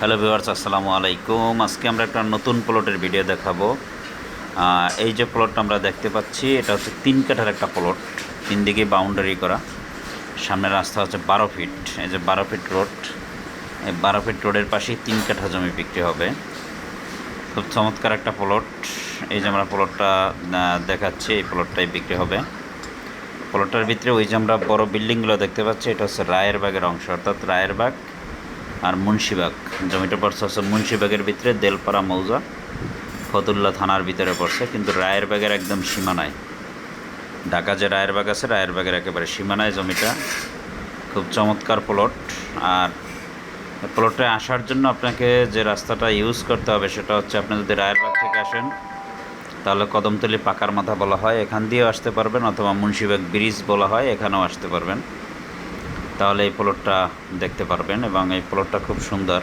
Hello viewers, আসসালামু আলাইকুম। আজকে আমরা একটা নতুন প্লটের ভিডিও দেখাবো। এই যে প্লটটা আমরা দেখতে পাচ্ছি, এটা হচ্ছে তিন কাঠার একটা প্লট, তিন দিকে বাউন্ডারি করা। সামনের রাস্তা হচ্ছে বারো ফিট এই যে বারো ফিট রোড এই বারো ফিট রোডের পাশেই তিন কাঠা জমি বিক্রি হবে। খুব চমৎকার একটা প্লট। এই যে আমরা প্লটটা দেখাচ্ছি, এই প্লটটাই বিক্রি হবে। প্লটটার ভিতরে ওই যে আমরা বড় বিল্ডিংগুলো দেখতে পাচ্ছি, এটা হচ্ছে রায়ের বাগের অংশ, অর্থাৎ রায়ের বাগ আর মুন্সিবাগ, জমিটা পড়ছে হচ্ছে মুন্সিবাগের ভিতরে দেলপাড়া মৌজা। ফতুল্লা থানার ভিতরে পড়ছে, কিন্তু রায়ের বাগের একদম সীমানায় ঢাকা যে রায়ের বাগ আছে রায়ের বাগের একেবারে সীমানায় জমিটা। খুব চমৎকার প্লট আর প্লটে আসার জন্য আপনাকে যে রাস্তাটা ইউজ করতে হবে, সেটা হচ্ছে আপনি যদি রায়ের বাগ থেকে আসেন, তাহলে কদমতলি পাকার মাথা বলা হয়। এখান দিয়েও আসতে পারবেন, অথবা মুন্সিবাগ ব্রিজ বলা হয়, এখানেও আসতে পারবেন। তাহলে এই প্লটটা দেখতে পারবেন এবং এই প্লটটা খুব সুন্দর।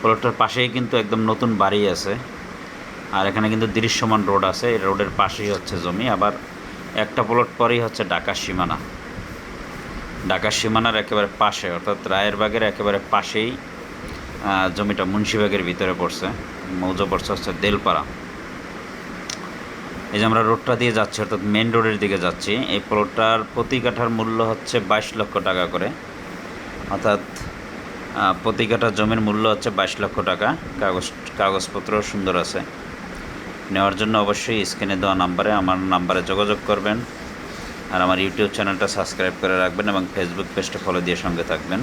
প্লটটার পাশেই কিন্তু একদম নতুন বাড়ি আছে। আর এখানে কিন্তু দৃশ্যমান রোড আছে। এই রোডের পাশেই হচ্ছে জমি। আবার একটা প্লট পরেই হচ্ছে ঢাকার সীমানা। ঢাকার সীমানার একেবারে পাশে, অর্থাৎ রায়েরবাগের একেবারে পাশেই জমিটা মুন্সিবাগের ভিতরে পড়ছে। মৌজা পড়ছে হচ্ছে দেলপাড়া। এই যে আমরা রোডটা দিয়ে যাচ্ছি, অর্থাৎ মেন রোডের দিকে যাচ্ছি, এই প্লটটার প্রতি কাঠার মূল্য হচ্ছে বাইশ লক্ষ টাকা করে। অর্থাৎ প্রতি কাঠা জমির মূল্য হচ্ছে বাইশ লক্ষ টাকা। কাগজ, কাগজপত্র সুন্দর আছে। নেওয়ার জন্য অবশ্যই স্ক্রিনে দেওয়া নাম্বারে আমার নাম্বারে যোগাযোগ করবেন। আর আমার ইউটিউব চ্যানেলটা সাবস্ক্রাইব করে রাখবেন এবং ফেসবুক পেজটা ফলো দিয়ে সঙ্গে থাকবেন।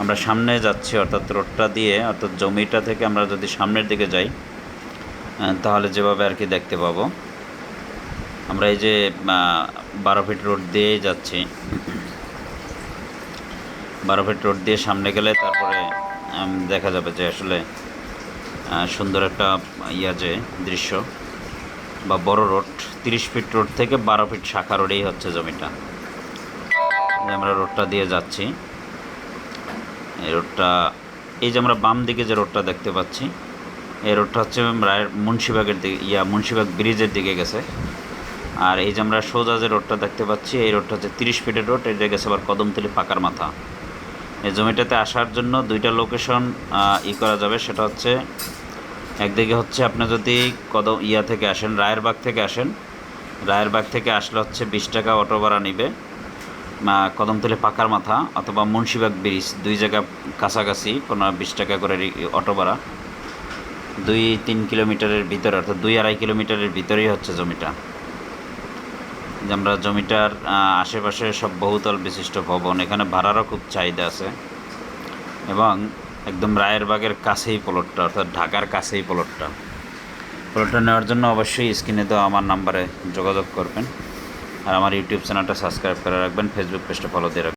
আমরা সামনে যাচ্ছি, অর্থাৎ রোডটা দিয়ে, অর্থাৎ জমিটা থেকে আমরা যদি সামনের দিকে যাই তাহলে যেভাবে আর কি দেখতে পাবো। আমরা এই যে বারো ফিট রোড দিয়েই যাচ্ছি। বারো ফিট রোড দিয়ে সামনে গেলে তারপরে দেখা যাবে যে আসলে সুন্দর একটা ইয়া যে দৃশ্য বা বড় রোড, তিরিশ ফিট রোড থেকে বারো ফিট শাখা রোডেই হচ্ছে জমিটা। আমরা রোডটা দিয়ে যাচ্ছি। এই রোডটা, এই যে আমরা বাম দিকে যে রোডটা দেখতে পাচ্ছি এই রোডটা হচ্ছে মুন্সিবাগের দিকে, ইয়া মুন্সিবাগ ব্রিজের দিকে গেছে। আর এই যে আমরা সোজা যে রোডটা দেখতে পাচ্ছি, এই রোডটা হচ্ছে তিরিশ ফিটের রোড এটা গেছে আবার কদমতলি পাকার মাথা। এই জমিটাতে আসার জন্য দুইটা লোকেশন ই করা যাবে, সেটা হচ্ছে একদিকে হচ্ছে আপনি যদি কদম, ইয়া থেকে আসেন রায়েরবাগ থেকে আসেন রায়েরবাগ থেকে আসলে হচ্ছে বিশ টাকা অটো ভাড়া নিবে কদমতলি পাকার মাথা অথবা মুন্সিবাগ ব্রিজ, দুই জায়গা কাছাকাছি কোনো বিশ টাকা করে অটো ভাড়া। দুই তিন কিলোমিটারের ভিতরে, অর্থাৎ দুই আড়াই কিলোমিটারের ভিতরেই হচ্ছে জমিটা। আমরা জমিটার আশেপাশে সব বহুতল বিশিষ্ট ভবন, এখানে ভাড়ারও খুব চাহিদা আছে। এবং একদম রায়েরবাগের কাছেই প্লটটা অর্থাৎ ঢাকার কাছেই প্লটটা প্লটটা নেওয়ার জন্য অবশ্যই স্ক্রিনে তো আমার নাম্বারে যোগাযোগ করবেন। আর আমার ইউটিউব চ্যানেলটা সাবস্ক্রাইব করে রাখবেন ফেসবুক পেজটা ফলো দিয়ে রাখবেন।